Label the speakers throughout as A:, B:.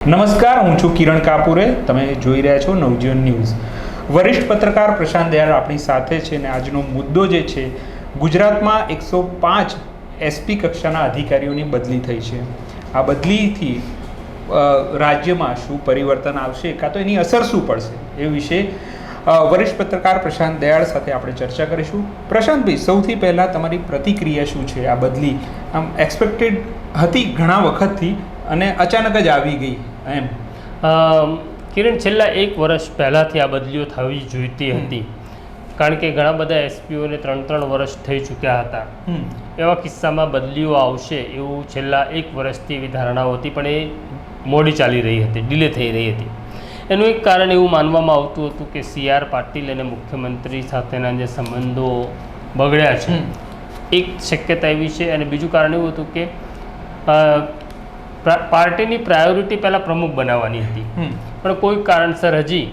A: નમસ્કાર, હું છું કિરણ કાપુરે. તમે જોઈ રહ્યા છો નવજીવન ન્યૂઝ. વરિષ્ઠ પત્રકાર પ્રશાંત દયાળ આપણી સાથે છે અને આજનો મુદ્દો જે છે, ગુજરાતમાં એકસો પાંચ એસપી કક્ષાના અધિકારીઓની બદલી થઈ છે. આ બદલીથી રાજ્યમાં શું પરિવર્તન આવશે, કાં તો એની અસર શું પડશે, એ વિશે વરિષ્ઠ પત્રકાર પ્રશાંત દયાળ સાથે આપણે ચર્ચા કરીશું. પ્રશાંતભાઈ સૌથી પહેલાં તમારી પ્રતિક્રિયા શું છે આ બદલી? આમ એક્સપેક્ટેડ હતી ઘણા વખતથી અને અચાનક જ આવી ગઈ. એમ.
B: કિરણ છેલ્લા એક વર્ષ પહેલાંથી આ બદલીઓ થવી જોઈતી હતી. કારણ કે ઘણા બધા એસપીઓને ત્રણ ત્રણ વર્ષ થઈ ચૂક્યા હતા. એવા કિસ્સામાં બદલીઓ આવશે એવું છેલ્લા એક વર્ષથી એવી ધારણાઓ હતી પણ એ મોડી ચાલી રહી હતી ડિલે થઈ રહી હતી. એનું એક કારણ એવું માનવામાં આવતું હતું કે સી આર પાટીલ અને મુખ્યમંત્રી સાથેના જે સંબંધો બગડ્યા છે. એક શક્યતા એવી છે અને બીજું કારણ એવું હતું કે પાર્ટીની પ્રાયોરિટી પહેલાં પ્રમુખ બનાવવાની હતી. પણ કોઈ કારણસર હજી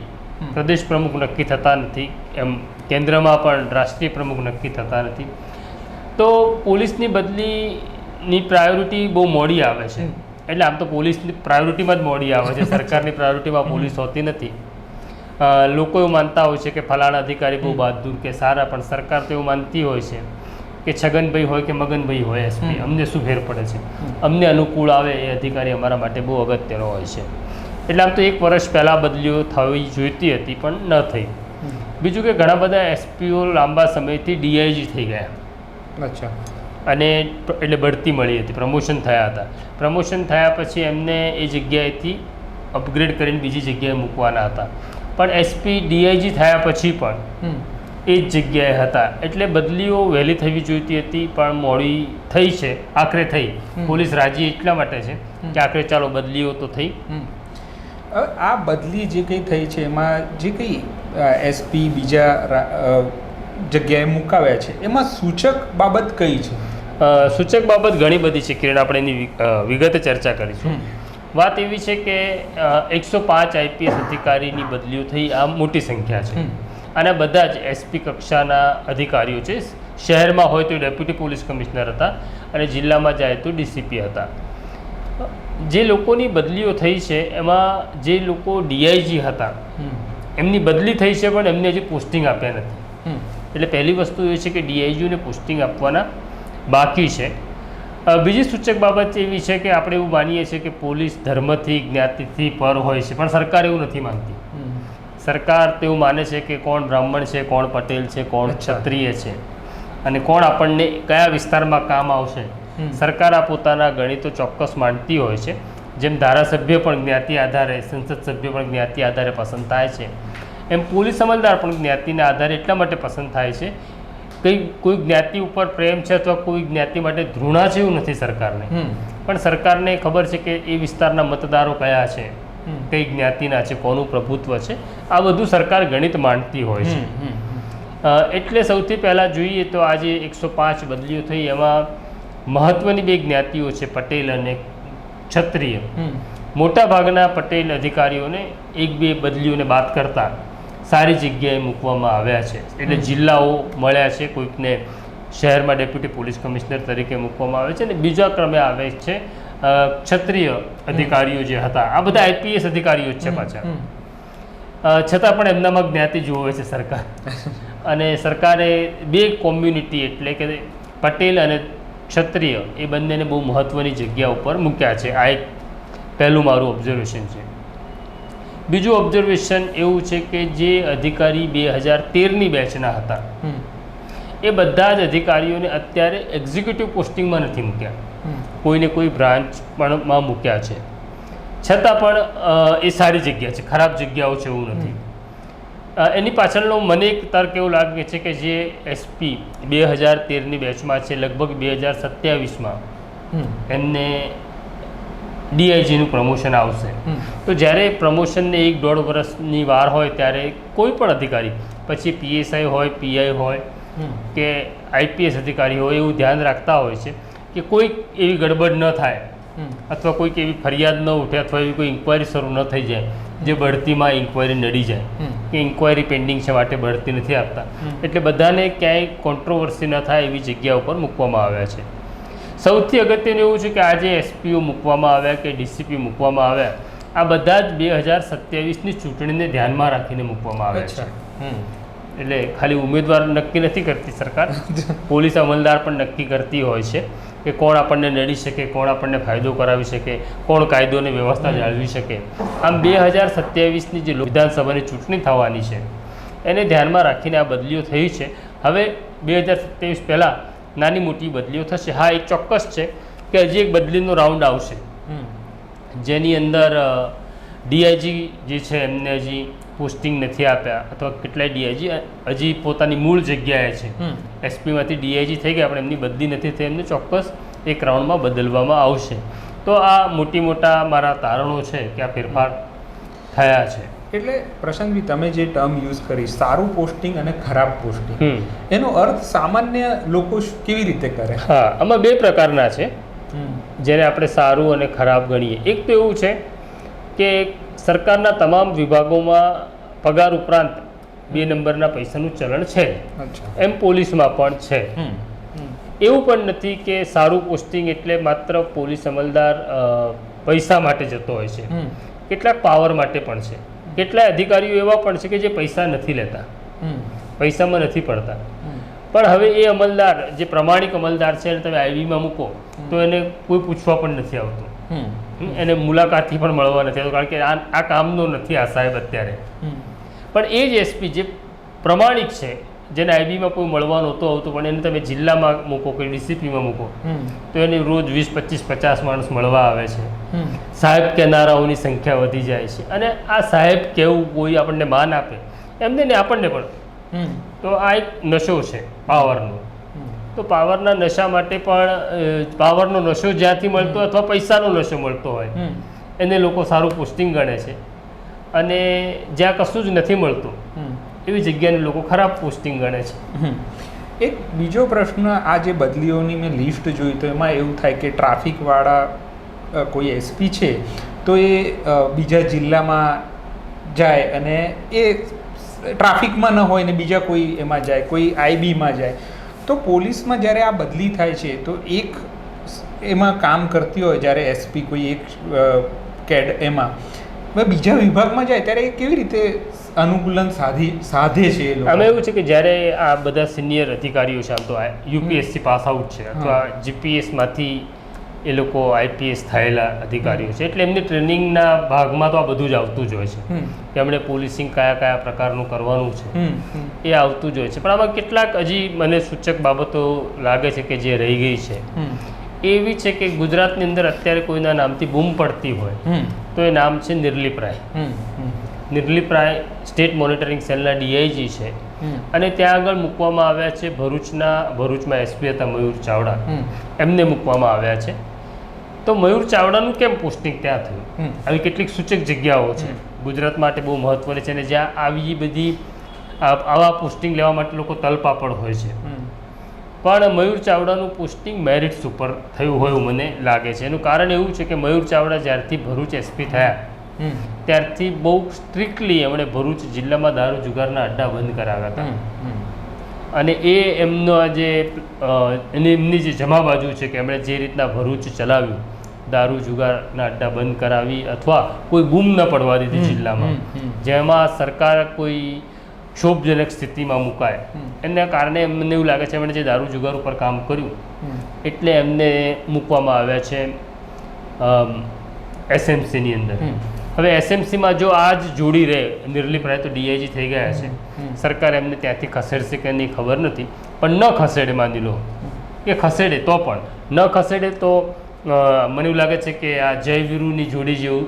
B: પ્રદેશ પ્રમુખ નક્કી થતા નથી. એમ કેન્દ્રમાં પણ રાષ્ટ્રીય પ્રમુખ નક્કી થતા નથી. તો પોલીસની બદલીની પ્રાયોરિટી બહુ મોડી આવે છે. એટલે આમ તો પોલીસની પ્રાયોરિટીમાં જ મોડી આવે છે. સરકારની પ્રાયોરિટીમાં પોલીસ હોતી નથી. લોકો એવું માનતા હોય છે કે ફલાણા અધિકારી બહુ. બહાદુર કે સારા પણ સરકાર તો એવું માનતી હોય છે. કે છગનભાઈ હોય કે મગનભાઈ હોય એસપી અમને શું ફેર પડે છે? અમને અનુકૂળ આવે એ અધિકારી અમારા માટે બહુ અગત્યનો હોય છે. એટલે આમ તો એક વર્ષ પહેલાં બદલીઓ થવી જોઈતી હતી પણ ન થઈ. બીજું કે ઘણા બધા એસપીઓ લાંબા સમયથી ડીઆઈજી થઈ ગયા.
A: અચ્છા.
B: અને એટલે બઢતી મળી હતી પ્રમોશન થયા હતા. પ્રમોશન થયા પછી એમને એ જગ્યાએથી અપગ્રેડ કરીને બીજી જગ્યાએ મૂકવાના હતા. પણ એસપી ડીઆઈજી થયા પછી પણ એ જ જગ્યાએ હતા. એટલે બદલીઓ વહેલી થવી જોઈતી હતી પણ મોડી થઈ છે આખરે થઈ. પોલીસ રાજી એટલા માટે છે કે આખરે ચાલો બદલીઓ તો થઈ.
A: આ બદલી જે કંઈ થઈ છે એમાં જે કંઈ એસપી બીજા જગ્યાએ મુકાવ્યા છે એમાં સૂચક બાબત કઈ છે?
B: સૂચક બાબત ઘણી બધી છે કિરણ આપણે એની વિગતે ચર્ચા કરીશું. વાત એવી છે કે એકસો પાંચ આઈપીએસ અધિકારીની બદલીઓ થઈ આ મોટી સંખ્યા છે. અને બધા જ એસપી કક્ષાના અધિકારીઓ છે. શહેરમાં હોય તો ડેપ્યુટી પોલીસ કમિશનર હતા અને જિલ્લામાં જાય તો ડીસીપી હતા. જે લોકોની બદલીઓ થઈ છે એમાં જે લોકો ડીઆઈજી હતા એમની બદલી થઈ છે પણ એમને હજી પોસ્ટિંગ આપ્યા નથી. એટલે પહેલી વસ્તુ એ છે કે ડીઆઈજીઓને પોસ્ટિંગ આપવાના બાકી છે. બીજી સૂચક બાબત એવી છે કે આપણે એવું માનીએ છીએ કે પોલીસ ધર્મથી જ્ઞાતિથી પર હોય છે પણ સરકાર એવું નથી માનતી. સરકાર તેવું માને છે કે કોણ બ્રાહ્મણ છે કોણ પટેલ છે કોણ. ક્ષત્રિય છે. અને કોણ આપણને કયા વિસ્તારમાં કામ આવશે? સરકાર આ પોતાના ગણિતો ચોક્કસ માનતી હોય છે. જેમ ધારાસભ્ય પણ જ્ઞાતિ આધારે સંસદ સભ્ય પણ જ્ઞાતિ આધારે પસંદ થાય છે. એમ પોલીસ અમલદાર પણ જ્ઞાતિના આધારે એટલા માટે પસંદ થાય છે કંઈ કોઈ જ્ઞાતિ ઉપર પ્રેમ છે અથવા કોઈ જ્ઞાતિ માટે ધૃણા છે એવું નથી સરકારને. પણ સરકારને ખબર છે કે એ વિસ્તારના મતદારો કયા છે. કઈ જ્ઞાતિના છે કોનું પ્રભુત્વ છે આ બધું સરકાર ગણિત માંડતી હોય છે. એટલે સૌથી પહેલાં જોઈએ તો આજે એકસો પાંચ બદલીઓ થઈ એમાં મહત્ત્વની બે જ્ઞાતિઓ છે પટેલ અને ક્ષત્રિય.
A: મોટાભાગના
B: મોટા ભાગના પટેલ અધિકારીઓને એક બે બદલીઓને બાદ કરતા સારી જગ્યાએ મૂકવામાં આવ્યા છે. એટલે જિલ્લાઓ મળ્યા છે કોઈકને શહેરમાં ડેપ્યુટી પોલીસ કમિશનર તરીકે મૂકવામાં આવે છે અને બીજા ક્રમે આવે છે ક્ષત્રિય અધિકારીઓ જે હતા આ બધા આઈપીએસ અધિકારીઓ જ છે પાછા. છતાં પણ એમનામાં જ્ઞાતિ જોવે છે સરકાર. અને સરકારે બે કોમ્યુનિટી એટલે કે પટેલ અને ક્ષત્રિય એ બંનેને બહુ મહત્ત્વની જગ્યા ઉપર મૂક્યા છે. આ એક પહેલું મારું ઓબ્ઝર્વેશન છે. બીજું ઓબ્ઝર્વેશન એવું છે કે જે અધિકારી બે હજાર તેરની બેચના હતા એ બધા જ અધિકારીઓને અત્યારે એક્ઝિક્યુટિવ પોસ્ટિંગમાં નથી મૂક્યા. કોઈને કોઈ બ્રાન્ચ પણ માં મૂક્યા છે. છતાં પણ એ સારી જગ્યા છે ખરાબ જગ્યાઓ છે એવું નથી. એની પાછળનો મને એક તર્ક એવું લાગે છે કે જે એસપી બે હજાર તેરની બેચમાં છે લગભગ બે હજાર સત્યાવીસમાં. એમને ડીઆઈજીનું પ્રમોશન આવશે. તો જ્યારે પ્રમોશનને એક દોઢ વર્ષની વાર હોય ત્યારે કોઈ પણ અધિકારી પછી પીએસઆઈ હોય પીઆઈ હોય કે આઈપીએસ અધિકારી હોય એવું ધ્યાન રાખતા હોય છે કે કોઈક એવી ગડબડ ન થાય અથવા કોઈક એવી ફરિયાદ ન ઉઠે અથવા એવી કોઈ ઇન્ક્વાયરી શરૂ ન થઈ જાય જે બઢતીમાં ઇન્ક્વાયરી નડી જાય. કે ઇન્ક્વાયરી પેન્ડિંગ છે માટે બઢતી નથી આપતા. એટલે બધાને ક્યાંય કોન્ટ્રોવર્સી ન થાય એવી જગ્યા ઉપર મૂકવામાં આવ્યા છે. સૌથી અગત્યનું એવું છે કે આજે એસપીઓ મૂકવામાં આવ્યા કે ડીસીપી મૂકવામાં આવ્યા આ બધા જ બે હજાર સત્યાવીસની ચૂંટણીને ધ્યાનમાં રાખીને મૂકવામાં આવે છે. એટલે ખાલી ઉમેદવાર નક્કી નથી કરતી સરકાર. પોલીસ અમલદાર પણ નક્કી કરતી હોય છે કે કોણ આપણને નડી શકે કોણ આપણને ફાયદો કરાવી શકે કોણ કાયદો અને વ્યવસ્થા જાળવી શકે. આમ બે હજાર સત્યાવીસની જે વિધાનસભાની ચૂંટણી થવાની છે એને ધ્યાનમાં રાખીને આ બદલીઓ થઈ છે. હવે બે હજાર સત્યાવીસ પહેલાં નાની મોટી બદલીઓ થશે. હા એ ચોક્કસ છે કે હજી એક બદલીનો રાઉન્ડ આવશે. જેની અંદર ડીઆઈજી જે છે એમને હજી પોસ્ટિંગ નથી આપ્યા અથવા કેટલાય ડીઆઈજી હજી પોતાની મૂળ જગ્યાએ છે. એસપીમાંથી ડીઆઈજી થઈ ગયા પણ એમની બદલી નથી થઈ એમને ચોક્કસ એક રાઉન્ડમાં બદલવામાં આવશે. તો આ મોટી મોટા મારા તારણો છે કે આ ફેરફાર થયા છે.
A: એટલે પ્રશાંતભાઈ તમે જે ટર્મ યુઝ કરી સારું પોસ્ટિંગ અને ખરાબ પોસ્ટિંગ એનો અર્થ સામાન્ય લોકો કેવી રીતે કરે?
B: હા આમાં બે પ્રકારના છે. જેને આપણે સારું અને ખરાબ ગણીએ. એક તો એવું છે કે સરકારના તમામ વિભાગોમાં પગાર ઉપરાંત બે નંબરના પૈસાનું ચલણ છે. એમ પોલીસમાં પણ છે. એવું પણ નથી કે સારું પોસ્ટિંગ એટલે માત્ર પોલીસ અમલદાર પૈસા માટે જતો હોય છે. કેટલાક પાવર માટે પણ છે. કેટલાય અધિકારીઓ એવા પણ છે કે જે પૈસા નથી લેતા. પૈસામાં નથી પડતા. પણ હવે એ અમલદાર જે પ્રમાણિક અમલદાર છે એને તમે આઈવીમાં મૂકો તો એને કોઈ પૂછવા પણ નથી આવતું. એને મુલાકાતથી પણ મળવા નથી આવતો કારણ કે આ આ કામનો નથી આ સાહેબ અત્યારે. પણ એ જ એસપી જે પ્રમાણિક છે જેને આઈબીમાં કોઈ મળવા નહોતું આવતું પણ એને તમે જિલ્લામાં મૂકો કે ડીસીપીમાં મૂકો તો એને રોજ વીસ પચીસ પચાસ માણસ મળવા આવે છે. સાહેબ કહેનારાઓની સંખ્યા વધી જાય છે. અને આ સાહેબ કેવું કોઈ આપણને માન આપે? એમને ને આપણને પણ. તો આ એક નશો છે પાવરનો તો પાવરના નશા માટે પણ પાવરનો નશો જ્યાંથી મળતો અથવા પૈસાનો નશો મળતો હોય એને લોકો સારું પોસ્ટિંગ ગણે છે. અને જ્યાં કશું જ નથી મળતું એવી જગ્યાને લોકો ખરાબ પોસ્ટિંગ ગણે છે.
A: એક બીજો પ્રશ્ન આ જે બદલીઓની મેં લિસ્ટ જોઈ તો એમાં એવું થાય કે ટ્રાફિકવાળા કોઈ એસપી છે તો એ બીજા જિલ્લામાં જાય અને એ ટ્રાફિકમાં ન હોય ને બીજા કોઈ એમાં જાય કોઈ આઈબીમાં જાય. તો પોલીસમાં જ્યારે આ બદલી થાય છે તો એક એમાં કામ કરતી હોય જ્યારે એસપી કોઈ એક કેડ એમાં બીજા વિભાગમાં જાય ત્યારે એ કેવી રીતે અનુકૂલન સાધી સાધે છે
B: અમે એવું છે કે જ્યારે આ બધા સિનિયર અધિકારીઓ છે આમ તો યુપીએસસી પાસ આઉટ છે અથવા જીપીએસમાંથી એ લોકો આઈપીએસ થયેલા અધિકારીઓ છે. એટલે એમની ટ્રેનિંગના ભાગમાં તો આ બધું જ આવતું જ હોય છે. કે એમણે પોલીસિંગ કયા કયા પ્રકારનું કરવાનું છે. એ આવતું જ હોય છે. પણ આમાં કેટલાક હજી મને સૂચક બાબતો લાગે છે કે જે રહી ગઈ છે. એવી છે કે ગુજરાતની અંદર અત્યારે કોઈના નામથી બૂમ પડતી હોય તો એ નામ છે નિર્લિપરાય રાય.
A: હમ હમ.
B: રાય સ્ટેટ મોનિટરિંગ સેલના ડીઆઈજી છે. અને ત્યાં આગળ મૂકવામાં આવ્યા છે ભરૂચના ભરૂચમાં એસપી હતા મયુર ચાવડા. એમને મૂકવામાં આવ્યા છે. તો મયુર ચાવડાનું કેમ પોસ્ટિંગ ત્યાં થયું? આવી કેટલીક સૂચક જગ્યાઓ છે. ગુજરાત માટે બહુ મહત્ત્વની છે અને જ્યાં આવી બધી આવા પોસ્ટિંગ લેવા માટે લોકો તલપાપડ હોય છે. પણ મયુર ચાવડાનું પોસ્ટિંગ મેરિટ્સ ઉપર થયું હોય મને લાગે છે. એનું કારણ એવું છે કે મયુર ચાવડા જ્યારથી ભરૂચ એસપી થયા ત્યારથી બહુ સ્ટ્રિક્ટલી એમણે ભરૂચ જિલ્લામાં દારૂ જુગારના અડ્ડા બંધ કરાવ્યા હતા. અને એ એમનો જે એમની જે જમા બાજુ છે કે એમણે જે રીતના ભરૂચ ચલાવ્યું દારૂ જુગારના અડ્ડા બંધ કરાવી અથવા કોઈ ગુમ ન પડવા દીધી જિલ્લામાં. જેમાં સરકાર કોઈ ક્ષોભજનક સ્થિતિમાં મુકાય. એના કારણે એમને એવું લાગે છે એમણે જે દારૂ જુગાર ઉપર કામ કર્યું એટલે એમને મૂકવામાં આવ્યા છે એસએમસીની અંદર. હવે એસએમસીમાં જો આ જ જોડી રહે નિર્લિપ રહે તો ડીઆઈજી થઈ ગયા છે. સરકાર એમને ત્યાંથી ખસેડશે કે નહીં ખબર નથી પણ ન ખસેડે માની લો. કે ખસેડે તો પણ. ન ખસેડે તો મને એવું લાગે છે કે આ જય વીરુની જોડી જેવું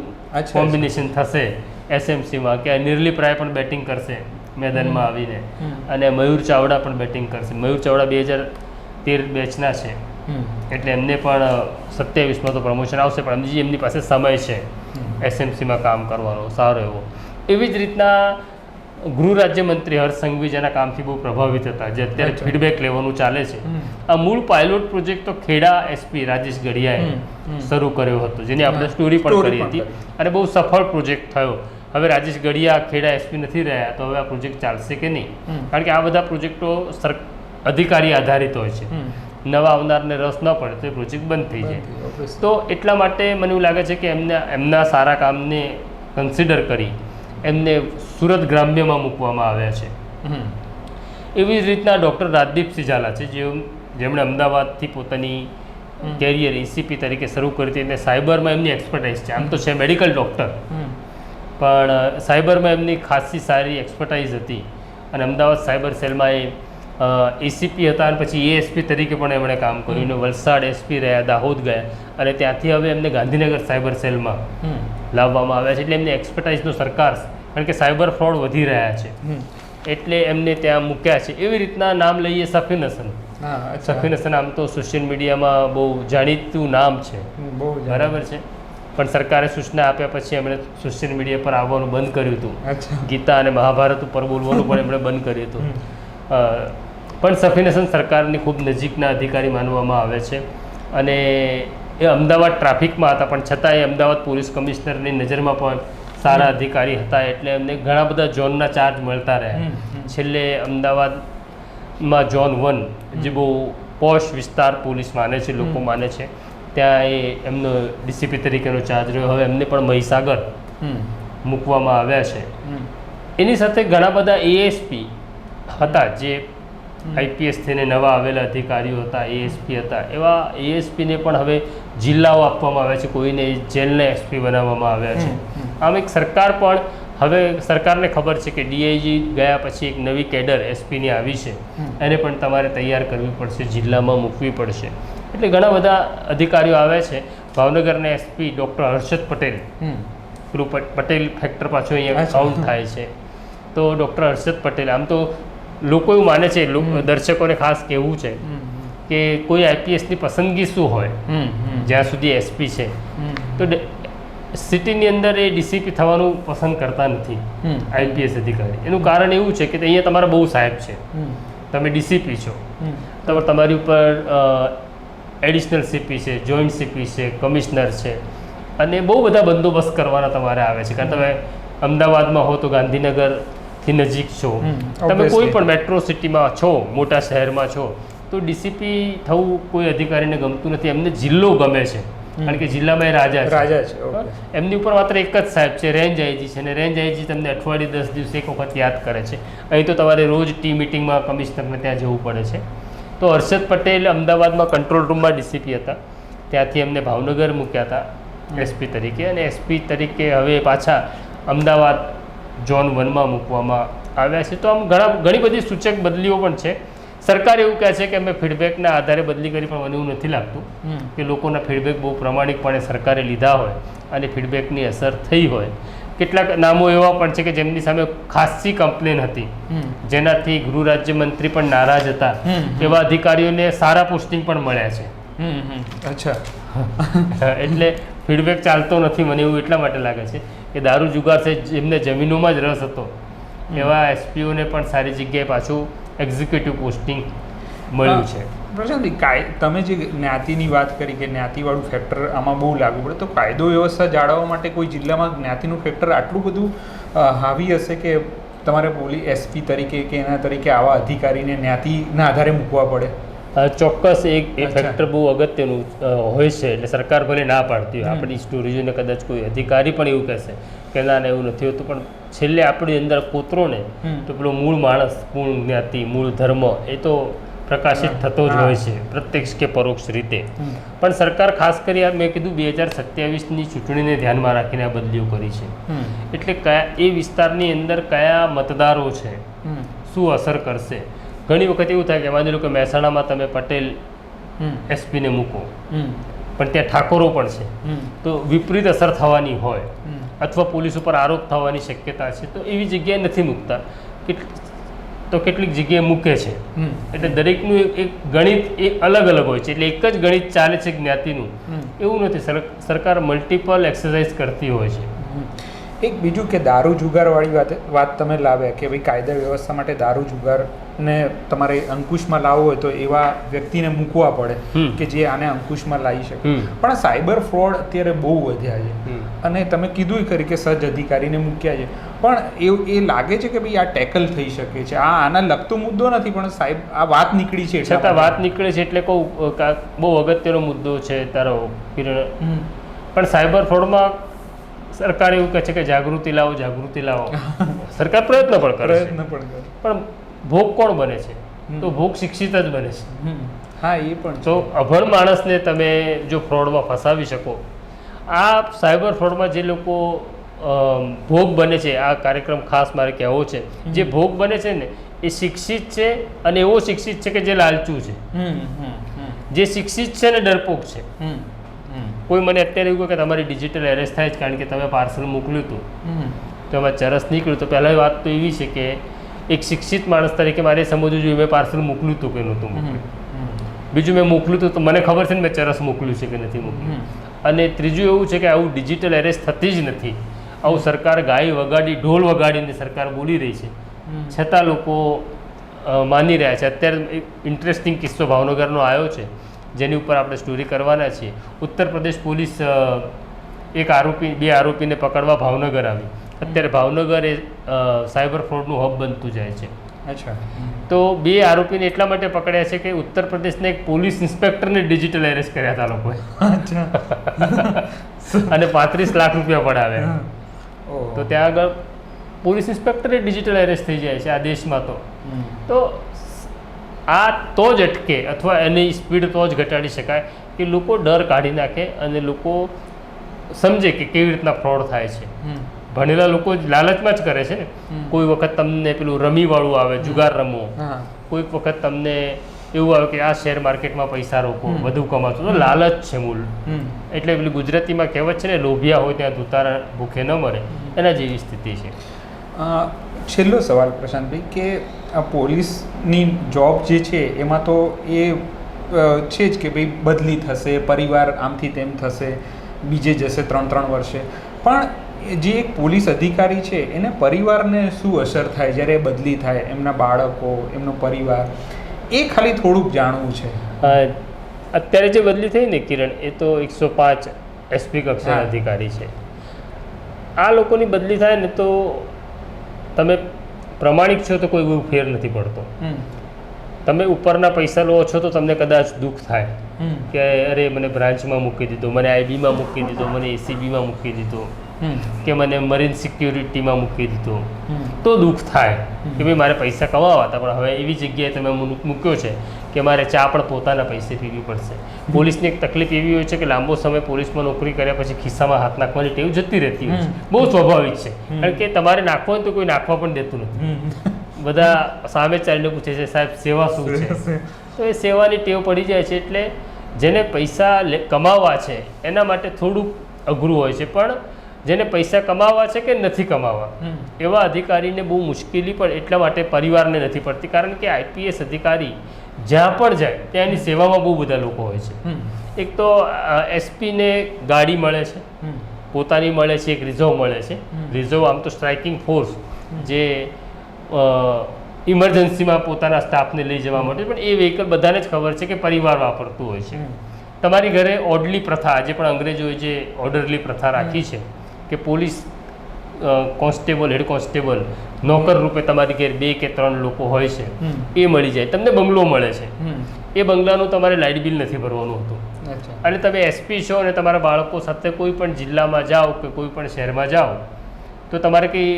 B: કોમ્બિનેશન થશે એસએમસીમાં કે આ પ્રાય રાય પણ બેટિંગ કરશે મેદાનમાં આવીને. અને મયુર ચાવડા પણ બેટિંગ કરશે. મયુર ચાવડા બે હજાર તેર બેચના છે. એટલે એમને પણ સત્યાવીસમાં તો પ્રમોશન આવશે પણ હજી એમની પાસે સમય છે એસએમસીમાં કામ કરવાનો. સારો એવો. એવી જ રીતના ગૃહ રાજ્યમંત્રી હર્ષ સંઘવી જેના કામથી બહુ પ્રભાવિત હતા જે અત્યારે. ફીડબેક લેવાનું ચાલે છે. આ મૂળ પાયલોટ પ્રોજેક્ટ તો ખેડા એસપી રાજેશ ગઢિયાએ. શરૂ કર્યો હતો જેની આપણે સ્ટોરી પણ કરી હતી. અને બહુ સફળ પ્રોજેક્ટ થયો. હવે રાજેશ ગઢિયા ખેડા એસપી નથી રહ્યા તો હવે આ પ્રોજેક્ટ ચાલશે કે નહીં? કારણ કે આ બધા પ્રોજેક્ટો સર અધિકારી આધારિત હોય છે. નવા આવનારને રસ ન પડે તો એ પ્રોજેક્ટ બંધ થઈ જાય. તો એટલા માટે મને એવું લાગે છે કે એમને એમના સારા કામને કન્સિડર કરી. એમને સુરત ગ્રામ્યમાં મૂકવામાં આવ્યા છે. એવી જ રીતના ડૉક્ટર રાજદીપસિંહ ઝાલા છે જે જેમણે અમદાવાદથી પોતાની કેરિયર એસીપી તરીકે શરૂ કરી હતી. અને સાયબરમાં એમની એક્સપર્ટાઇઝ છે. આમ તો છે મેડિકલ ડૉક્ટર પણ સાયબરમાં એમની ખાસી સારી એક્સપર્ટાઇઝ હતી. અને અમદાવાદ સાયબર સેલમાં એ એસીપી હતા અને પછી એએસપી તરીકે પણ એમણે કામ કર્યું. અને વલસાડ એસપી રહ્યા દાહોદ ગયા. અને ત્યાંથી હવે એમને ગાંધીનગર સાયબર સેલમાં લાવવામાં આવ્યા છે. એટલે એમની એક્સપર્ટાઇઝનો સરકાર કારણ કે સાયબર ફ્રોડ વધી રહ્યા છે. એટલે એમને ત્યાં મૂક્યા છે. એવી રીતના નામ લઈએ સફીન હસન. સફીન હસન આમ તો સોશિયલ મીડિયામાં બહુ જાણીતું નામ છે.
A: બહુ
B: બરાબર છે? પણ સરકારે સૂચના આપ્યા પછી એમણે સોશિયલ મીડિયા પર આવવાનું બંધ કર્યું હતું. ગીતા અને મહાભારત ઉપર બોલવાનું પણ એમણે બંધ કર્યું હતું. પણ સફીન હસન સરકારની ખૂબ નજીકના અધિકારી માનવામાં આવે છે. અને એ અમદાવાદ ટ્રાફિકમાં હતા પણ છતાં એ અમદાવાદ પોલીસ કમિશનરની નજરમાં પણ સારા અધિકારી હતા એટલે એમને ઘણા બધા ઝોનના ચાર્જ મળતા રહ્યા. છેલ્લે અમદાવાદમાં ઝોન વન જે બહુ પોશ વિસ્તાર પોલીસ માને છે લોકો માને છે ત્યાં એ એમનો ડીસીપી તરીકેનો ચાર્જ રહ્યો. હવે એમને પણ મહીસાગર મૂકવામાં આવ્યા છે. એની સાથે ઘણા બધા એએસપી હતા જે. આઈપીએસ થઈને નવા આવેલા અધિકારીઓ હતા એએસપી હતા. એવા એએસપીને પણ હવે જિલ્લાઓ આપવામાં આવ્યા છે. કોઈને જેલના એસપી બનાવવામાં આવ્યા છે. આમ એક સરકાર પણ હવે સરકારને ખબર છે કે ડીઆઈજી ગયા પછી એક નવી કેડર એસપીની આવી છે. એને પણ તમારે તૈયાર કરવી પડશે જિલ્લામાં મૂકવી પડશે. એટલે ઘણા બધા અધિકારીઓ આવે છે. ભાવનગરના SP doctor Harshad Patel. Patel factor પાછું અહીંયા. કાઉન્ટ થાય છે. તો ડૉક્ટર હર્ષદ પટેલ આમ તો લોકો એવું માને છે દર્શકોને ખાસ કહેવું છે કે કોઈ આઈપીએસની પસંદગી શું હોય? જ્યાં સુધી એસપી છે. તો સિટીની અંદર એ ડીસીપી થવાનું પસંદ કરતા નથી આઈપીએસ અધિકારી. એનું કારણ એવું છે કે અહીંયા તમારા બહુ સાહેબ છે. તમે ડીસીપી છો.
A: તમે
B: તમારે તમારી ઉપર એડિશનલ સીપી છે જોઈન્ટ સીપી છે કમિશનર છે. અને બહુ બધા બંદોબસ્ત કરવાના તમારે આવે છે. કારણ તમે અમદાવાદમાં હો તો ગાંધીનગરથી નજીક છો. તમે કોઈ પણ મેટ્રો સિટીમાં છો મોટા શહેરમાં છો તો ડીસીપી થવું કોઈ અધિકારીને ગમતું નથી. એમને જિલ્લો ગમે છે. કારણ કે જિલ્લામાં એ રાજા છે.
A: રાજા છે
B: એમની ઉપર માત્ર એક જ સાહેબ છે રેન્જ આઈજી છે. અને રેન્જ આઈજી તમને અઠવાડિયે દસ દિવસે એક વખત યાદ કરે છે. અહીં તો તમારે રોજ ટી મિટિંગમાં કમિશનરને ત્યાં જવું પડે છે. તો હર્ષદ પટેલ અમદાવાદમાં કંટ્રોલ રૂમમાં ડીસીપી હતા. ત્યાંથી એમને ભાવનગર મૂક્યા હતા એસપી તરીકે. અને એસપી તરીકે હવે પાછા અમદાવાદ ઝોન વનમાં મૂકવામાં આવ્યા છે. તો આમ ઘણા ઘણી બધી સૂચક બદલીઓ પણ છે. સરકાર એવું કહે છે કે અમે ફીડબેકના આધારે બદલી કરી પણ મને એવું નથી લાગતું કે લોકોના ફીડબેક બહુ પ્રમાણિકપણે સરકારે લીધા હોય અને ફીડબેકની અસર થઈ હોય. કેટલાક નામો એવા પણ છે કે જેમની સામે ખાસી કમ્પ્લેન હતી. જેનાથી ગૃહ રાજ્યમંત્રી પણ નારાજ હતા. એવા અધિકારીઓને સારા પોસ્ટિંગ પણ મળ્યા છે.
A: અચ્છા.
B: એટલે ફીડબેક ચાલતો નથી મને એવું એટલા માટે લાગે છે. કે દારૂ જુગાર છે જેમને જમીનોમાં જ રસ હતો. એવા એસપીઓને પણ સારી જગ્યાએ પાછું એક્ઝિક્યુટિવ પોસ્ટિંગ મળ્યું છે.
A: પ્રશાંતભાઈ કાય તમે જે જ્ઞાતિની વાત કરી કે જ્ઞાતિવાળું ફેક્ટર આમાં બહુ લાગુ પડે તો કાયદો વ્યવસ્થા જાળવવા માટે કોઈ જિલ્લામાં જ્ઞાતિનું ફેક્ટર આટલું બધું હાવી હશે કે તમારે પોલીસ એસપી તરીકે કે એના તરીકે આવા અધિકારીને જ્ઞાતિના આધારે મૂકવા પડે?
B: ચોક્કસ એક એ ફેક્ટર બહુ અગત્યનું હોય છે. એટલે સરકાર ભલે ના પાડતી હોય આપણી સ્ટોરી કદાચ કોઈ અધિકારી પણ એવું કહેશે કે ના ના એવું નથી હોતું. પણ છેલ્લે આપણી અંદર કોતરો ને તો પેલો મૂળ માણસ મૂળ જ્ઞાતિ મૂળ ધર્મ એ તો પ્રકાશિત થતો જ હોય છે પ્રત્યક્ષ કે પરોક્ષ રીતે. પણ સરકાર ખાસ કરી આ મેં કીધું બે હજાર સત્યાવીસની ચૂંટણીને ધ્યાનમાં રાખીને આ બદલીઓ કરી છે. એટલે કયા એ વિસ્તારની અંદર કયા મતદારો છે? શું અસર કરશે? ઘણી વખત એવું થાય કે માની લો કે મહેસાણામાં તમે પટેલ એસપીને મૂકો. પણ ત્યાં ઠાકોરો પણ છે. તો વિપરીત અસર થવાની હોય અથવા પોલીસ ઉપર આરોપ થવાની શક્યતા છે તો એવી જગ્યાએ નથી મૂકતા. તો કેટલીક જગ્યાએ મૂકે છે. એટલે દરેકનું એક ગણિત એ અલગ અલગ હોય છે. એટલે એક જ ગણિત ચાલે છે જ્ઞાતિનું. એવું નથી. સર સરકાર મલ્ટિપલ એક્સરસાઇઝ કરતી હોય છે.
A: એક બીજું કે દારૂ જુગારવાળી વાત વાત તમે લાવ્યા કે ભાઈ કાયદા વ્યવસ્થા માટે દારૂ જુગારને તમારે અંકુશમાં લાવવો હોય તો એવા વ્યક્તિને મૂકવા પડે કે જે આને અંકુશમાં લાવી શકે. પણ સાયબર ફ્રોડ અત્યારે બહુ વધ્યા છે. અને તમે કીધું કરી કે સજ્જ અધિકારીને મૂક્યા છે. પણ એવું એ લાગે છે કે ભાઈ આ ટેકલ થઈ શકે છે. આ આના લગતો મુદ્દો નથી પણ સાહેબ આ વાત નીકળી છે
B: છતાં વાત નીકળે છે એટલે કહું બહુ અગત્યનો મુદ્દો છે તારો પણ સાયબર ફ્રોડમાં સરકાર એવું કહે છે કે જાગૃતિ લાવો જાગૃતિ લાવો. સરકાર પ્રયત્ન પણ કરે
A: પ્રયત્ન પણ કરે.
B: પણ ભોગ કોણ બને છે? તો ભોગ શિક્ષિત જ બને છે.
A: હા એ પણ
B: તો. અભણ માણસને તમે જો ફ્રોડમાં ફસાવી શકો આ સાયબર ફ્રોડમાં જે લોકો ભોગ બને છે આ કાર્યક્રમ ખાસ મારે કહેવો છે જે ભોગ બને છે ને એ શિક્ષિત છે અને એવો શિક્ષિત છે કે જે લાલચુ છે. જે શિક્ષિત છે ને ડરપોક છે. કોઈ મને અત્યારે એવું કહે કે તમારી ડિજિટલ એરેસ્ટ થાય છે કારણ કે તમે પાર્સલ મોકલ્યું હતું. તો એમાં ચરસ નીકળ્યું. તો પહેલાં વાત તો એવી છે કે એક શિક્ષિત માણસ તરીકે મારે સમજવું જોઈએ મેં પાર્સલ મોકલ્યું હતું કે નહોતું મોકલ્યું. બીજું મેં મોકલ્યું હતું તો મને ખબર છે ને મેં ચરસ મોકલ્યું છે કે નથી મોકલ્યું. અને ત્રીજું એવું છે કે આવું ડિજિટલ એરેસ્ટ થતી જ નથી. આવું સરકાર ગાય વગાડી ઢોલ વગાડીને સરકાર બોલી રહી છે. છતાં લોકો માની રહ્યા છે. અત્યારે ઇન્ટરેસ્ટિંગ કિસ્સો ભાવનગરનો આવ્યો છે. જેની ઉપર આપણે સ્ટોરી કરવાના છીએ. ઉત્તર પ્રદેશ પોલીસ એક આરોપી બે આરોપીને પકડવા ભાવનગર આવી. અત્યારે ભાવનગર એ સાયબર ફ્રોડનું હબ બનતું જાય છે.
A: અચ્છા.
B: તો બે આરોપીને એટલા માટે પકડ્યા છે કે ઉત્તર પ્રદેશના એક પોલીસ ઇન્સ્પેક્ટરને ડિજિટલ એરેસ્ટ કર્યા હતા લોકોએ. અને પાંત્રીસ લાખ રૂપિયા પડાવ્યા. તો ત્યાં આગળ પોલીસ ઇન્સ્પેક્ટરે ડિજિટલ એરેસ્ટ થઈ જાય છે આ દેશમાં તો. તો આ તો જ અટકે અથવા એની સ્પીડ તો જ ઘટાડી શકાય કે લોકો ડર કાઢી નાખે અને લોકો સમજે કે કેવી રીતના ફ્રોડ થાય છે. ભણેલા લોકો લાલચમાં જ કરે છે ને. કોઈ વખત તમને પેલું રમીવાળું આવે જુગાર
A: રમવો
B: કોઈક વખત તમને એવું આવે કે આ શેર માર્કેટમાં પૈસા રોકો. વધુ કમાશો. તો લાલચ છે મૂળ. એટલે પેલી ગુજરાતીમાં કહેવત છે ને લોભિયા હોય ત્યાં દુતારા ભૂખે ન મરે. એના જેવી સ્થિતિ છે.
A: છેલ્લો સવાલ પ્રશાંતભાઈ કે આ પોલીસની જોબ જે છે એમાં તો એ છે જ કે ભાઈ બદલી થશે પરિવાર આમથી તેમ થશે બીજે જશે ત્રણ ત્રણ વર્ષે. પણ જે એક પોલીસ અધિકારી છે એને પરિવારને શું અસર થાય જ્યારે બદલી થાય એમના બાળકો એમનો પરિવાર? એ ખાલી થોડુંક જાણવું છે.
B: અત્યારે જે બદલી થઈ ને કિરણ એ તો એકસો પાંચ એસપી કક્ષાના અધિકારી છે. આ લોકોની બદલી થાય ને તો તમે પ્રમાણિક છો તો કોઈ એવું ફેર નથી પડતો. તમે ઉપરના પૈસા લો છો તો તમને કદાચ દુઃખ થાય કે અરે મને બ્રાન્ચમાં મૂકી દીધો મને આઈબીમાં મૂકી દીધો મને એસીબીમાં મૂકી દીધો કે મને મરીન સિક્યુરિટીમાં મૂકી દીધો. તો દુઃખ થાય કે ભાઈ મારે પૈસા કમાવા હતા પણ હવે એવી જગ્યાએ તમે મૂક્યો છે કે મારે ચા પણ પોતાના પૈસે પીવી પડશે. પોલીસની એક તકલીફ એવી હોય છે કે લાંબો સમય પોલીસમાં નોકરી કર્યા પછી ખિસ્સામાં હાથ નાખવાની ટેવ જતી રહેતી હોય છે. બહુ સ્વાભાવિક છે. કારણ કે તમારે નાખવો હોય તો કોઈ નાખવા પણ દેતું નથી. બધા સામે ચાલીને પૂછે છે સાહેબ સેવા શું છે? તો એ સેવાની ટેવ પડી જાય છે એટલે જેને પૈસા કમાવા છે એના માટે થોડુંક અઘરું હોય છે. પણ જેને પૈસા કમાવા છે કે નથી કમાવા એવા અધિકારીને બહુ મુશ્કેલી પણ એટલા માટે પરિવારને નથી પડતી. કારણ કે આઈપીએસ અધિકારી જ્યાં પણ જાય ત્યાં એની સેવામાં બહુ બધા લોકો હોય છે. એક તો એસપીને ગાડી મળે છે. પોતાની મળે છે એક રિઝર્વ મળે છે. રિઝર્વ આમ તો સ્ટ્રાઇકિંગ ફોર્સ જે ઇમરજન્સીમાં પોતાના સ્ટાફને લઈ જવા માટે. પણ એ વ્હીકલ બધાને જ ખબર છે કે પરિવાર વાપરતું હોય છે. તમારી ઘરે ઓર્ડરલી પ્રથા આજે પણ અંગ્રેજોએ જે ઓર્ડરલી પ્રથા રાખી છે કે પોલીસ કોન્સ્ટેબલ હેડ કોન્સ્ટેબલ નોકર રૂપે તમારી ઘેર બે કે ત્રણ લોકો હોય છે એ મળી જાય. તમને બંગલો મળે છે. એ બંગલાનું તમારે લાઇટ બિલ નથી ભરવાનું હતું. અને તમે એસપી છો અને તમારા બાળકો સાથે કોઈ પણ જિલ્લામાં જાઓ કે કોઈ પણ શહેરમાં જાઓ તો તમારે કંઈ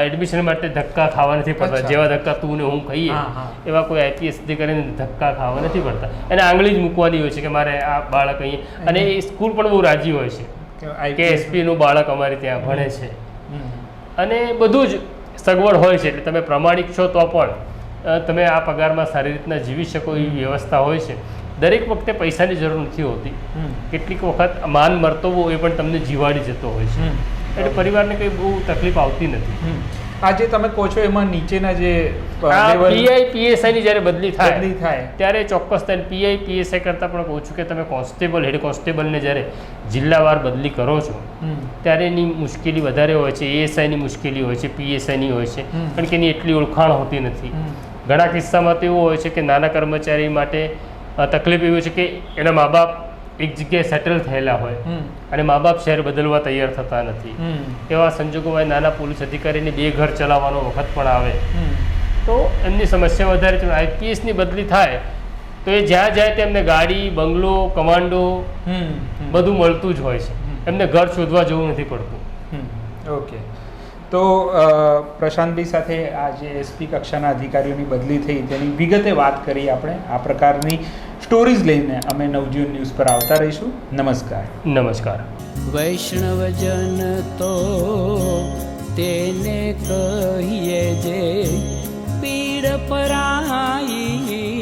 B: એડમિશન માટે ધક્કા ખાવા નથી પડતા. જેવા ધક્કા તું ને હું
A: હા.
B: એવા કોઈ આઈપીએસ કરીને ધક્કા ખાવા નથી પડતા. એને આંગળી જ મૂકવાની હોય છે કે મારે આ બાળક અહીં અને એ સ્કૂલ પણ બહુ રાજી હોય છે
A: કે
B: એસપીનું બાળક અમારે ત્યાં ભણે છે. અને બધું જ સગવડ હોય છે. એટલે તમે પ્રમાણિક છો તો પણ તમે આ પગારમાં સારી રીતના જીવી શકો એવી વ્યવસ્થા હોય છે. દરેક વખતે પૈસાની જરૂર નથી હોતી. કેટલીક વખત માન મરતબો એ પણ તમને જીવાડી જતો હોય છે. એટલે પરિવારને કંઈ બહુ તકલીફ આવતી નથી.
A: આજે તમે કહો છો એમાં નીચેના જે
B: પીઆઈ પીએસઆઈની જ્યારે બદલી થાય
A: બદલી થાય.
B: ત્યારે ચોક્કસ થાય. પીઆઈ પીએસઆઈ કરતાં પણ કહું છું કે તમે કોન્સ્ટેબલ હેડ કોન્સ્ટેબલને જ્યારે જિલ્લાવાર બદલી કરો છો ત્યારે એની મુશ્કેલી વધારે હોય છે. એએસઆઈની મુશ્કેલી હોય છે પીએસઆઈની હોય છે. કારણ કે એની એટલી ઓળખાણ હોતી નથી. ઘણા કિસ્સામાં તો એવું હોય છે કે નાના કર્મચારી માટે તકલીફ એવી છે કે એના મા બાપ એક જગ્યાએ સેટલ થયેલા હોય અને મા બાપ શહેર બદલવા તૈયાર થતા નથી. એવા સંજોગોમાં નાના પોલીસ અધિકારીને બે ઘર ચલાવવાનો વખત પણ આવે. તો એમની સમસ્યા વધારે આઈપીએસની બદલી થાય તો એ જ્યાં જાય તેમને ગાડી બંગલો કમાન્ડો. બધું મળતું જ હોય છે. એમને ઘર શોધવા જવું નથી પડતું.
A: ઓકે. તો પ્રશાંતભાઈ સાથે આ જે એસપી કક્ષાના અધિકારીઓની બદલી થઈ. તેની વિગતે વાત કરી આપણે. આ પ્રકારની સ્ટોરીઝ લઈને અમે નવજીવન ન્યૂઝ પર આવતા રહીશું. નમસ્કાર.
B: નમસ્કાર.
C: વૈષ્ણવજન તો તેને કહીએ જે પીડ પરાઈ